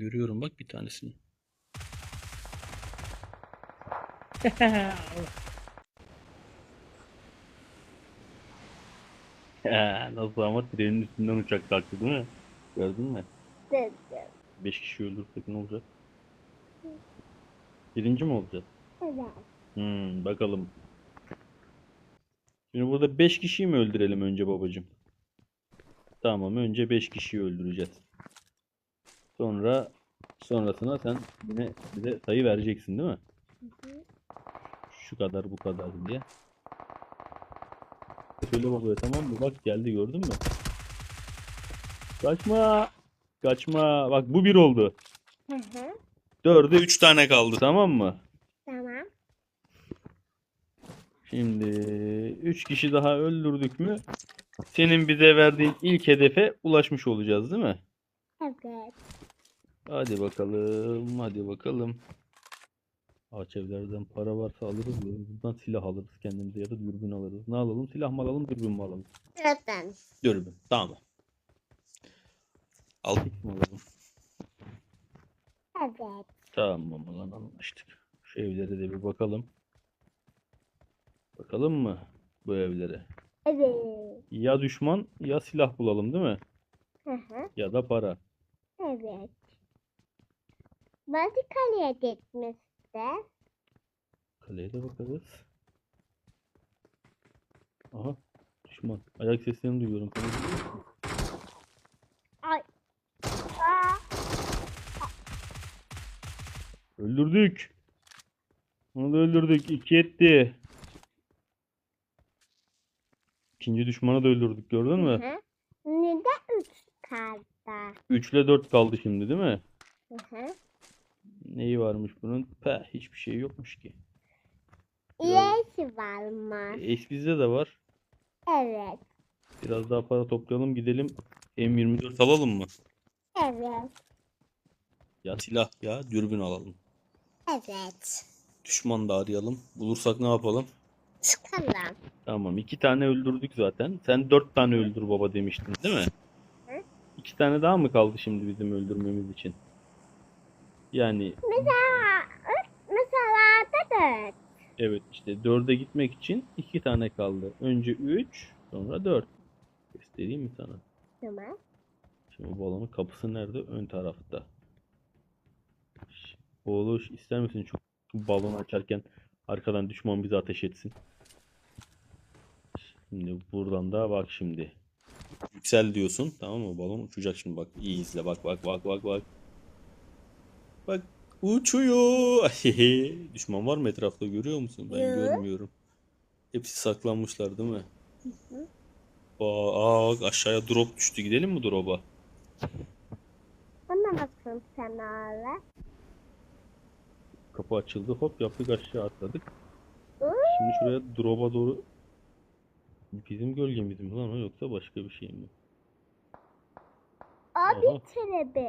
Görüyorum bak bir tanesini. Ya, Nasıl ama trenin üstünden uçak kalktı değil mi? Gördün mü? Dedim. 5 kişi öldürsek ne olacak? Birinci mi olacağız? Evet. Hmm, bakalım. Şimdi burada 5 kişiyi mi öldürelim önce babacığım? Tamam, önce 5 kişiyi öldüreceğiz. Sonra sonrasına sen yine bize sayı vereceksin değil mi? Şu kadar bu kadar diye. Söyle babaya tamam mı? Bak geldi gördün mü? Kaçma. Kaçma. Bak bu bir oldu. Hı hı. Dörde 3 tane kaldı tamam mı? Tamam. Şimdi 3 kişi daha öldürdük mü? Senin bize verdiğin ilk hedefe ulaşmış olacağız değil mi? Evet. Hadi bakalım, hadi bakalım. Ağaç evlerden para varsa alırız. Buradan silah alırız kendimize ya da dürbün alırız. Ne alalım? Silah mı alalım, dürbün mü alalım? Zaten. Dürbün. Tamam. 6 mi alalım? Evet. Tamam ulan anlaştık. Şu evlere de bir bakalım. Bakalım mı bu evlere? Evet. Ya düşman ya silah bulalım değil mi? Hı hı. Ya da para. Evet. Bazı kaleye gitmişti. Kaleye de bakarız. Aha düşman. Ayak seslerini duyuyorum. Ay. Aa. Öldürdük. Onu da öldürdük. İki etti. İkinci düşmanı da öldürdük gördün mü? Hı hı. Neden üç kaldı? 3 ile 4 kaldı şimdi değil mi? Hı hı. Neyi varmış bunun? Peh hiçbir şey yokmuş ki. İyisi var mı? Eş bizde de var. Evet. Biraz daha para toplayalım gidelim. M24 alalım mı? Evet. Ya silah ya dürbün alalım. Evet. Düşman da arayalım. Bulursak ne yapalım? Tamam. Tamam iki tane öldürdük zaten. Sen dört tane öldür baba demiştin değil mi? Hı. İki tane daha mı kaldı şimdi bizim öldürmemiz için? Yani Mesela, mesela da dört. evet işte dörde gitmek için iki tane kaldı. Önce üç sonra dört. Göstereyim mi sana? Tamam. Şimdi balonun kapısı nerede? Ön tarafta. Oğluş ister misin çok balon açarken arkadan düşman bize ateş etsin? Şimdi buradan da bak şimdi. Yüksel diyorsun tamam mı? Balon uçacak şimdi bak. İyi izle bak bak bak bak bak. Bak uçuyor. Düşman var mı etrafta görüyor musun? Ben Yok. görmüyorum. Hepsi saklanmışlar değil mi? hı. Aa, aa, bak aşağıya drop düştü. Gidelim mi drop'a? Bana bakın sen öyle. Kapı açıldı. Hop yaptık aşağı atladık. Uuu. Şimdi şuraya drop'a doğru bizim gölgemiz mi lan o yoksa başka bir şey mi? Abi Aha. trebi.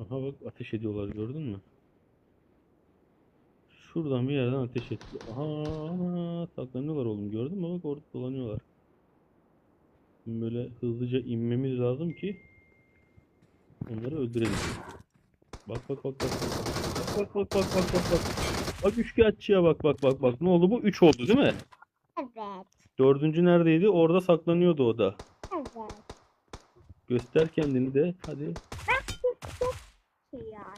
Aha bak ateş ediyorlar gördün mü? Şuradan bir yerden ateş etti. Aha ana, saklanıyorlar oğlum gördün mü? Bak orada dolanıyorlar. Şimdi böyle hızlıca inmemiz lazım ki onları öldürelim. Bak bak bak bak. Bak bak bak bak bak bak bak. Bak üçkağıtçıya bak bak bak bak. Ne oldu bu? 3 oldu değil mi? Evet. Dördüncü neredeydi? Orada saklanıyordu o da. Evet. Göster kendini de. Hadi.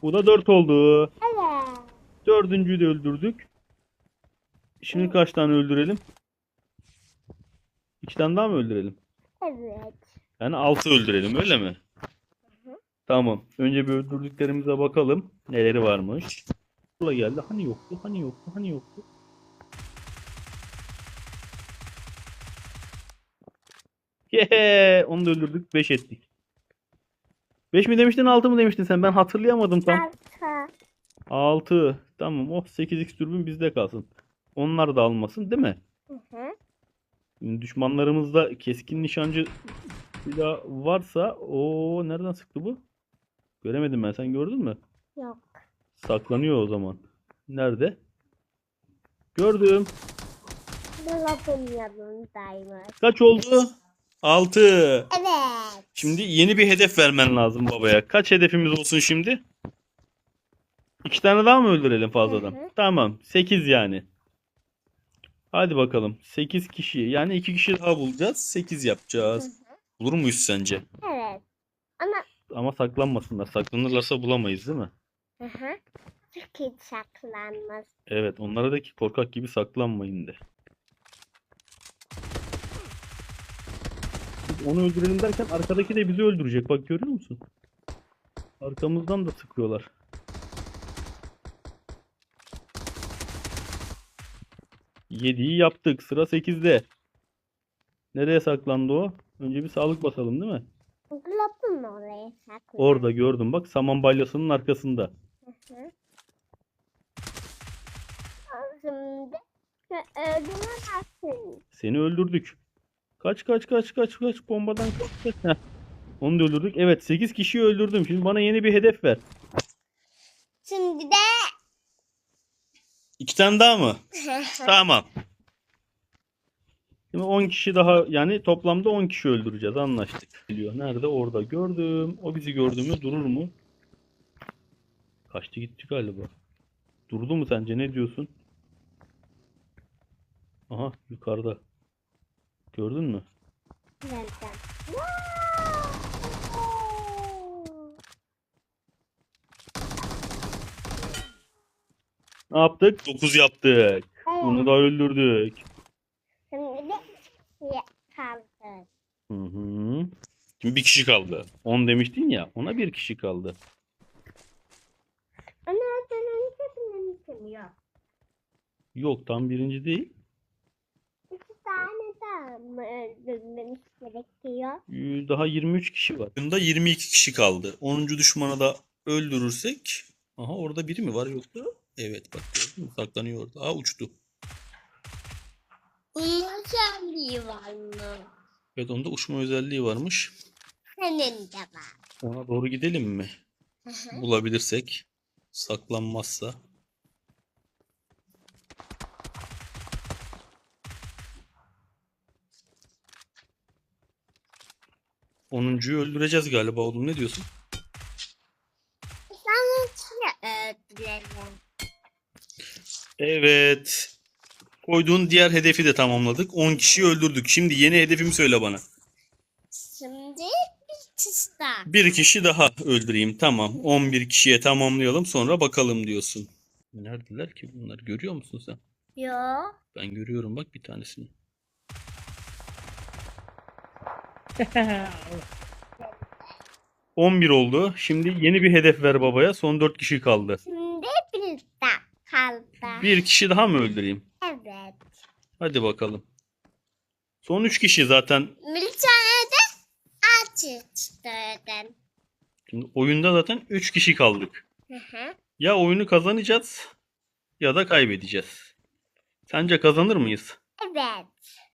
Bu da 4 oldu. Evet. Dördüncüyü de öldürdük. Şimdi kaç tane öldürelim? İki tane daha mı öldürelim? Evet. Yani 6 öldürelim öyle mi? hı. Tamam. Önce bir öldürdüklerimize bakalım. Neleri varmış. Bula geldi. Hani yoktu? Hani yoktu? Hani yoktu? Yeee! Onu da öldürdük. 5 ettik. 5 mi demiştin 6 mı demiştin sen? Ben hatırlayamadım tam. Altı. 6. Tamam. Oh 8x dürbün bizde kalsın. Onlar da almasın değil mi? Hı hı. Şimdi Düşmanlarımızda keskin nişancı silah varsa o nereden sıktı bu? Göremedim ben. Sen gördün mü? Yok. Saklanıyor o zaman. Nerede? Gördüm. Dolabın yanındaymış. Kaç oldu? 6. Evet. Şimdi yeni bir hedef vermen lazım babaya. Kaç hedefimiz olsun şimdi? İki tane daha mı öldürelim fazladan? Hı hı. Tamam. 8 yani. Hadi bakalım. 8 kişi. Yani 2 kişi daha bulacağız. 8 yapacağız. Bulur muyuz sence? Evet. Ama Ama saklanmasınlar. Saklanırlarsa bulamayız değil mi? hı hı. Çok iyi. Evet. Onlara da ki korkak gibi saklanmayın de. Onu öldürelim derken arkadaki de bizi öldürecek. Bak görüyor musun? Arkamızdan da sıkıyorlar. Yediği yaptık. Sıra 8'de. Nereye saklandı o? Önce bir sağlık basalım değil mi? Globun mu oraya saklandı? Orada gördüm bak saman balyasının arkasında. Hı hı. Şimdi öldüremezsin. Seni öldürdük. Kaç kaç kaç kaç kaç bombadan kaç kaç. Onu da öldürdük. Evet 8 kişiyi öldürdüm. Şimdi bana yeni bir hedef ver. Şimdi de İki tane daha mı? Tamam. Şimdi 10 kişi daha yani toplamda 10 kişi öldüreceğiz anlaştık. Geliyor. Nerede? Orada. Gördüm. O bizi gördü mü durur mu? Kaçtı gitti galiba. Durdu mu sence? Ne diyorsun? Aha yukarıda. Gördün mü? Nereden? Ne yaptık? 9 yaptık. Onu Evet. da öldürdük. Şimdi ya- kaldı. Hı hı. Şimdi bir kişi kaldı. 10 demiştin ya. Ona bir kişi kaldı. Ama ben onu ya. Yok tam birinci değil. Tane daha mı öldürmemiz gerekiyor? Ee, Daha 23 kişi var. Bunda 22 kişi kaldı. 10. düşmanı da öldürürsek. Aha orada biri mi var yoksa? Evet bak gördün mü? Saklanıyor orada. Aa uçtu. Ulaşamıyor var mı? Evet onda uçma özelliği varmış. Senin de var. Ona doğru gidelim mi? Bulabilirsek. Saklanmazsa. Onuncuyu öldüreceğiz galiba oğlum. Ne diyorsun? İçine öldürelim. Evet. Koyduğun diğer hedefi de tamamladık. 10 kişiyi öldürdük. Şimdi yeni hedefimi söyle bana. Şimdi bir kişi daha. Bir kişi daha öldüreyim. Tamam. 11 kişiye tamamlayalım sonra bakalım diyorsun. Neredeler ki bunlar? Görüyor musun sen? Yo. Ben görüyorum bak bir tanesini. ...11 oldu. Şimdi yeni bir hedef ver babaya. Son 4 kişi kaldı. Şimdi bir daha kaldı. Bir kişi daha mı öldüreyim? Evet. Hadi bakalım. Son 3 kişi zaten. Bir tane de aç istedim. Şimdi oyunda zaten 3 kişi kaldık. Hı hı. Ya oyunu kazanacağız ya da kaybedeceğiz. Sence kazanır mıyız? Evet.